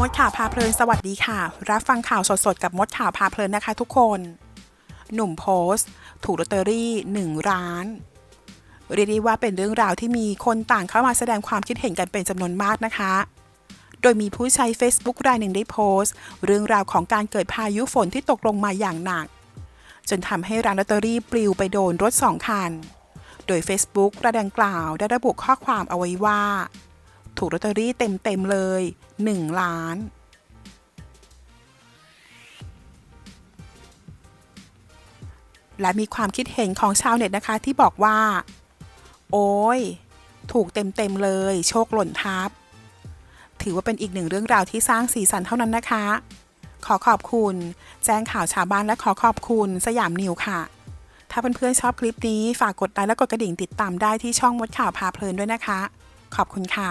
มดข่าวพาเพลินสวัสดีค่ะ รับฟังข่าวสดๆ กับมดข่าวพาเพลินนะคะทุกคน หนุ่มโพสต์ ถูกลอตเตอรี่1ร้าน เรียกได้ว่าเป็นเรื่องราวที่มีคนต่างเข้ามาแสดงความคิดเห็นกันเป็นจำนวนมากนะคะ โดยมีผู้ใช้ Facebook รายหนึ่งได้โพสต์ เรื่องราวของการเกิดพายุฝนที่ตกลงมาอย่างหนัก จนทำให้ร้านลอตเตอรี่ปลิวไปโดนรถสองคัน โดย Facebook รายดังกล่าวได้ระบุข้อความเอาไว้ว่า ถูกลอตเตอรี่เต็มๆเลย 1 ล้าน และมีความคิดเห็นของชาวเน็ตนะคะที่บอกว่า โอ้ย ถูกเต็มๆเลย โชคหล่นทับ ถือว่าเป็นอีกหนึ่งเรื่องราวที่สร้างสีสันเท่านั้นนะคะ ขอขอบคุณ แจ้งข่าวชาวบ้านและขอขอบคุณสยามนิวค่ะถ้าเพื่อนๆชอบคลิปนี้ ฝากกดไลค์และกดกระดิ่งติดตามได้ที่ช่องมดข่าวพาเพลินด้วยนะคะ ขอบคุณค่ะ